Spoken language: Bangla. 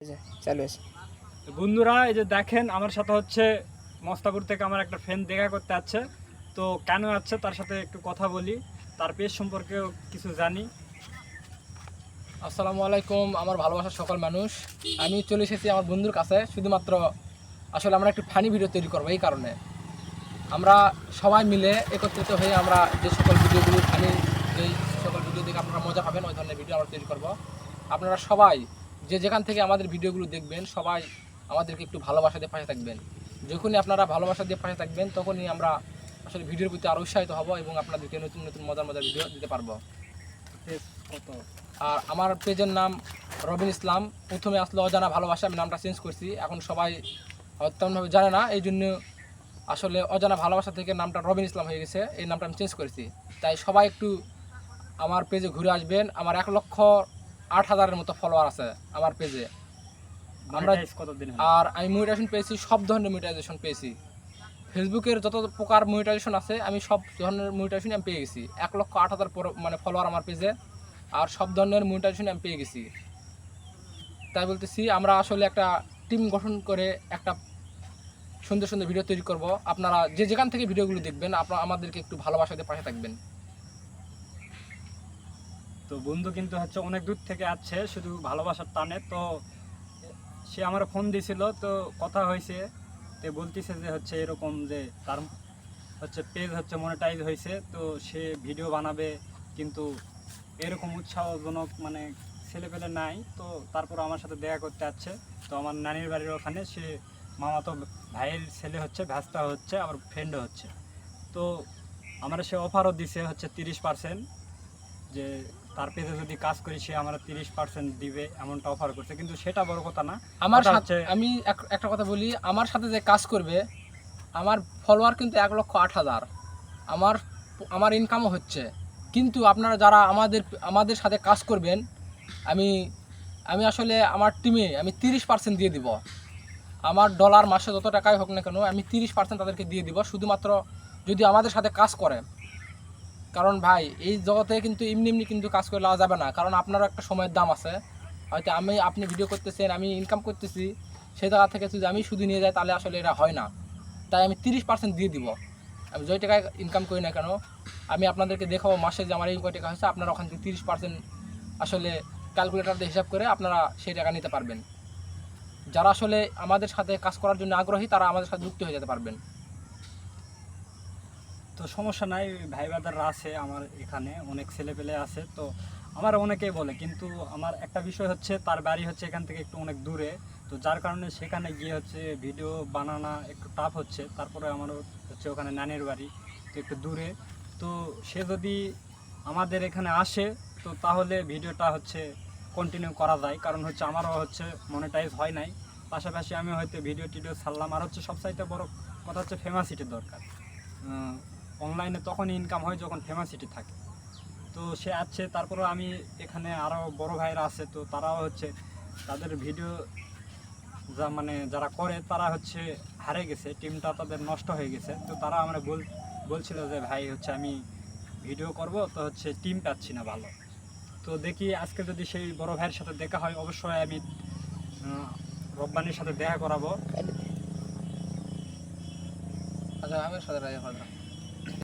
এই যে, চালু আছে বন্ধুরা এই যে দেখেন আমার সাথে হচ্ছে মস্তাপুর থেকে আমার একটা ফ্রেন্ড দেখা করতে আছে। তো কেন আছে তার সাথে একটু কথা বলি। তার পেজ সম্পর্কেও কিছু জানি। আসসালামু আলাইকুম আমার ভালোবাসার সকল মানুষ। আমি চলে এসেছি আমার বন্ধুর কাছে শুধুমাত্র আসলে আমরা একটু ফানি ভিডিও তৈরি করব এই কারণে। আমরা সবাই মিলে একত্রিত হয়ে আমরা যে সকল ভিডিওগুলো ফানি যেই সকল ভিডিও দেখে আপনারা মজা পাবেন ওই ধরনের ভিডিও আমরা তৈরি করব। আপনারা সবাই যে যেখান থেকে আমাদের ভিডিওগুলো দেখবেন সবাই আমাদেরকে একটু ভালোবাসা দিয়ে পাশে থাকবেন। যখনই আপনারা ভালোবাসা দিয়ে পাশে থাকবেন তখনই আমরা আসলে ভিডিওর প্রতি আরও উৎসাহিত হব এবং আপনাদেরকে নতুন নতুন মজার মজার ভিডিও দিতে পারব। কত? আর আমার পেজের নাম রবিন ইসলাম। প্রথমে আসলে অজানা ভালোবাসা আমি নামটা চেঞ্জ করছি। এখন সবাই তেমনভাবে জানে না এই জন্য আসলে অজানা ভালোবাসা থেকে নামটা রবিন ইসলাম হয়ে গেছে। এই নামটা আমি চেঞ্জ করেছি। তাই সবাই একটু আমার পেজে ঘুরে আসবেন। আমার এক লক্ষ আট হাজারের মতো ফলোয়ার আছে আমার পেজে আমরা? আর আমি মনিটাইজেশন পেয়েছি সব ধরনের মনিটাইজেশন পেয়েছি। ফেসবুকের যত প্রকার মনিটাইজেশন আছে আমি সব ধরনের মনিটাইজেশন আমি পেয়ে গেছি। এক লক্ষ আট হাজার মানে ফলোয়ার আমার পেজে আর সব ধরনের মনিটাইজেশন আমি পেয়ে গেছি। তাই বলতেছি আমরা আসলে একটা টিম গঠন করে একটা সুন্দর সুন্দর ভিডিও তৈরি করব। আপনারা যে যেখান থেকে ভিডিওগুলো দেখবেন আপনারা আমাদেরকে একটু ভালোবাসা দিয়ে পাশে থাকবেন। তো বন্ধু কিন্তু হচ্ছে অনেক দূর থেকে আসছে, শুধু ভালোবাসার টানে। তো সে আমার ফোন দিছিল, তো কথা হয়েছে। তো বলতেছে যে হচ্ছে এরকম যে তার হচ্ছে পেজ হচ্ছে মনিটাইজ হয়েছে, তো সে ভিডিও বানাবে, কিন্তু এরকম উৎসাহজনক মানে ছেলেপেলে নাই। তো তারপর আমার সাথে দেখা করতে আসছে। তো আমার নানির বাড়ির ওখানে সে মামাতো ভাইয়ের ছেলে হচ্ছে ভ্যাস্তা হচ্ছে, আবার ফ্রেন্ডও হচ্ছে। তো আমার সে অফারও দিছে হচ্ছে তিরিশ পার্সেন্ট যে তার পেজে যদি কাজ করি সে আমার তিরিশ পার্সেন্ট দিবে এমনটা অফার করছে। কিন্তু সেটা বড় কথা না। আমার সাথে আমি একটা কথা বলি আমার সাথে যে কাজ করবে আমার ফলোয়ার কিন্তু এক লক্ষ আট হাজার। আমার আমার ইনকামও হচ্ছে। কিন্তু আপনারা যারা আমাদের আমাদের সাথে কাজ করবেন আমি আমি আসলে আমার টিমে আমি তিরিশ পার্সেন্ট দিয়ে দিব। আমার ডলার মাসে যত টাকাই হোক না কেন আমি তিরিশ পার্সেন্ট তাদেরকে দিয়ে দিব। শুধুমাত্র যদি আমাদের সাথে কাজ করে কারণ ভাই, এই জগতে কিন্তু এমনি এমনি কিন্তু কাজ করে নেওয়া যাবে না। কারণ আপনারও একটা সময়ের দাম আছে। হয়তো আমি, আপনি ভিডিও করতেছেন, আমি ইনকাম করতেছি সেই জায়গা থেকে যদি আমি শুধু নিয়ে যাই, তাহলে আসলে এটা হয় না। তাই আমি তিরিশ পার্সেন্ট দিয়ে দিব। আমি যই টাকায় ইনকাম করি না কেন, আমি আপনাদেরকে দেখাবো মাসে যে আমার এই কয় টাকা হয়েছে, আপনারা ওখান থেকে তিরিশ পার্সেন্ট আসলে ক্যালকুলেটার দিয়ে হিসাব করে আপনারা সেই টাকা নিতে পারবেন। যারা আসলে আমাদের সাথে কাজ করার জন্য আগ্রহী, তারা আমাদের সাথে যুক্ত হয়ে যেতে পারবেন। তো সমস্যা নাই, ভাই বাদাররা আছে আমার এখানে, অনেক ছেলে পেলে আছে, তো আমার অনেকেই বলে, কিন্তু আমার একটা বিষয় হচ্ছে তার বাড়ি হচ্ছে এখান থেকে একটু অনেক দূরে, তো যার কারণে সেখানে গিয়ে হচ্ছে ভিডিও বানানো একটু টাফ হচ্ছে, তারপরে আমারও হচ্ছে ওখানে নানির বাড়ি, তো একটু দূরে, তো সে যদি আমাদের এখানে আসে, তো তাহলে ভিডিওটা হচ্ছে কন্টিনিউ করা যায়, কারণ হচ্ছে আমারও হচ্ছে মনিটাইজ হয় নাই, পাশাপাশি আমি হয়তো ভিডিও টিডিও ছাড়লাম, আর হচ্ছে সবচাইতে বড় কথা হচ্ছে ফেমাসিটির দরকার। অনলাইনে তখনই ইনকাম হয় যখন ফেমাসিটি থাকে। তো সে আছে তারপরে আমি এখানে আরও বড় ভাইরা আছে, তো তারাও হচ্ছে তাদের ভিডিও যা মানে যারা করে, তারা হচ্ছে হারে গেছে টিমটা তাদের নষ্ট হয়ে গেছে। তো তারা আমরা বল, বলছিল যে, ভাই, হচ্ছে আমি ভিডিও করব, তো হচ্ছে টিম পাচ্ছি না ভালো। তো দেখি আজকে যদি সেই বড় ভাইয়ের সাথে দেখা হয়, অবশ্যই আমি রব্বানির সাথে দেখা করাবো। আচ্ছা আমি সাথে রাজি হলাম